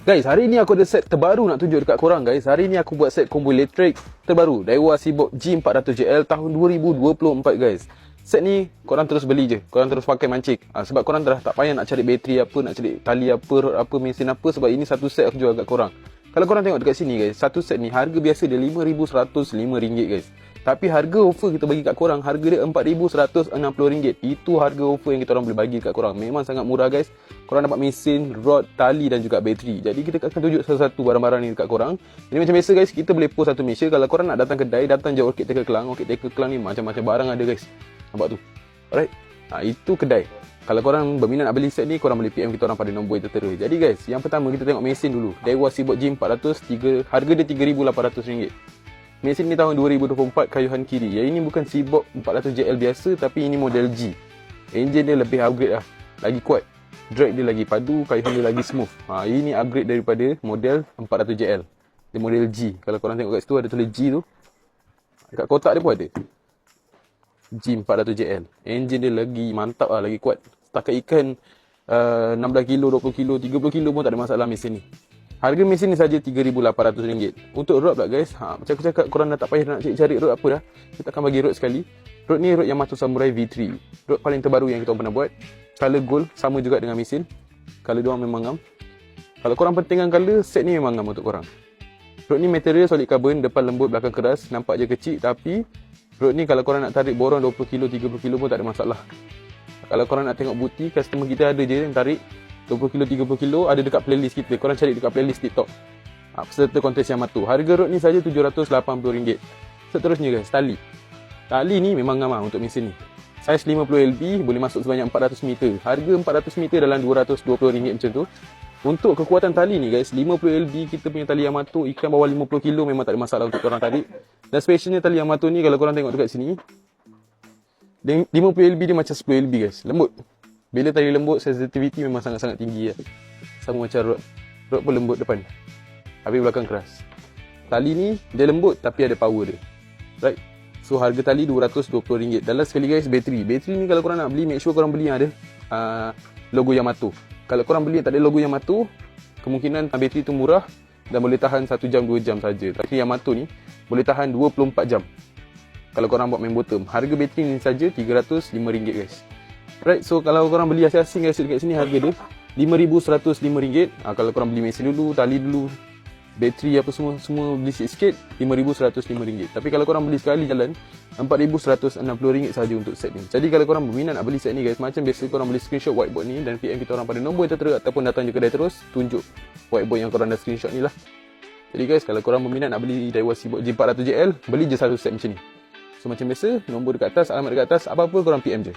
Guys, hari ni aku ada set terbaru nak tunjuk dekat korang guys. Hari ni aku buat set combo elektrik terbaru. Daiwa Seabox G400JL tahun 2024 guys. Set ni korang terus beli je. Korang terus pakai mancing. Ha, sebab korang dah tak payah nak cari bateri apa, nak cari tali apa, rod apa, mesin apa. Sebab ini satu set aku jual kat korang. Kalau korang tengok dekat sini guys, satu set ni harga biasa dia RM5,105 guys. Tapi harga offer kita bagi kat korang Harga dia RM4,160. Itu harga offer yang kita orang boleh bagi kat korang. Memang sangat murah guys. Korang dapat mesin, rod, tali dan juga bateri. Jadi kita akan tunjuk satu-satu barang-barang ni dekat korang. Jadi macam biasa guys Kita boleh post satu Malaysia. Kalau korang nak datang kedai Datang je Orchid Taker Kelang. Orchid Taker Kelang ni macam-macam barang ada guys. Nampak tu? Alright. Ha, Itu kedai. Kalau korang berminat nak beli set ni Korang boleh PM kita orang pada nombor yang tertera. Jadi guys Yang pertama kita tengok mesin dulu. Daiwa Seabox G400 3, Harga dia RM3,800 Mesin ni tahun 2024 kayuhan kiri. Yang ini bukan Seabox 400JL biasa tapi ini model G. Enjin dia lebih upgrade lah. Lagi kuat. Drag dia lagi padu, kayuhan dia lagi smooth. Ha, ini upgrade daripada model 400JL. Dia model G. Kalau korang tengok kat situ ada tulis G tu. Dekat kotak dia pun ada. G 400JL. Enjin dia lagi mantap lah, lagi kuat. Setakat ikan uh, 16 kilo, 20 kilo, 30 kilo pun tak ada masalah mesin ni. Harga mesin ni saja RM3,800. Untuk rod pula guys ha, Macam aku cakap korang dah tak payah nak cari rod apa dah Kita akan bagi rod sekali. Rod ni rod Yamato Samurai V3 Rod paling terbaru yang kita pernah buat. Color gold sama juga dengan mesin. Color dia memang ngam. Kalau korang pentingkan color Set ni memang ngam untuk korang. Rod ni material solid carbon Depan lembut belakang keras Nampak je kecil Tapi Rod ni kalau korang nak tarik borong 20kg 30kg pun tak ada masalah. Kalau korang nak tengok buti Customer kita ada je yang tarik 20 kilo 30 kilo ada dekat playlist kita. Korang cari dekat playlist TikTok. Ha, peserta kontes yang matu. Harga rod ni saja RM780 seterusnya guys tali. Tali ni memang ngam untuk mesin ni. Saiz 50 LB boleh masuk sebanyak 400 meter. Harga 400 meter dalam RM220 macam tu. Untuk kekuatan tali ni guys 50 LB kita punya tali Yamato ikan bawah 50 kilo memang tak ada masalah untuk korang tarik. Dan specialnya tali Yamato ni kalau korang tengok dekat sini 50 LB dia macam 10 LB guys lembut bila tali lembut, sensitivity memang sangat-sangat tinggi lah. Sama macam rod. Rod pun lembut depan. Habis belakang keras. Tali ni, dia lembut tapi ada power dia. Right? So, harga tali RM220. Dan last sekali guys, bateri. Bateri ni kalau korang nak beli, make sure korang beli yang ada uh, logo Yamato. Kalau korang beli yang tak ada logo Yamato, kemungkinan bateri tu murah dan boleh tahan 1 jam, 2 jam saja. Tapi Yamato ni, boleh tahan 24 jam. Kalau korang buat main bottom. Harga bateri ni saja RM305 guys. Right, so kalau korang beli asing-asing guys dekat sini harga dia RM5,105 ha, Kalau korang beli mesin dulu, tali dulu, bateri apa semua semua beli sikit-sikit RM5,105 Tapi kalau korang beli sekali jalan RM4,160 saja untuk set ni. Jadi kalau korang berminat nak beli set ni guys Macam biasa korang beli screenshot whiteboard ni Dan PM kita orang pada nombor yang tertera Ataupun datang je kedai terus Tunjuk whiteboard yang korang dah screenshot ni lah. Jadi guys kalau korang berminat nak beli Daiwa Seabox G400JL Beli je satu set macam ni. So macam biasa Nombor dekat atas, alamat dekat atas Apa-apa korang PM je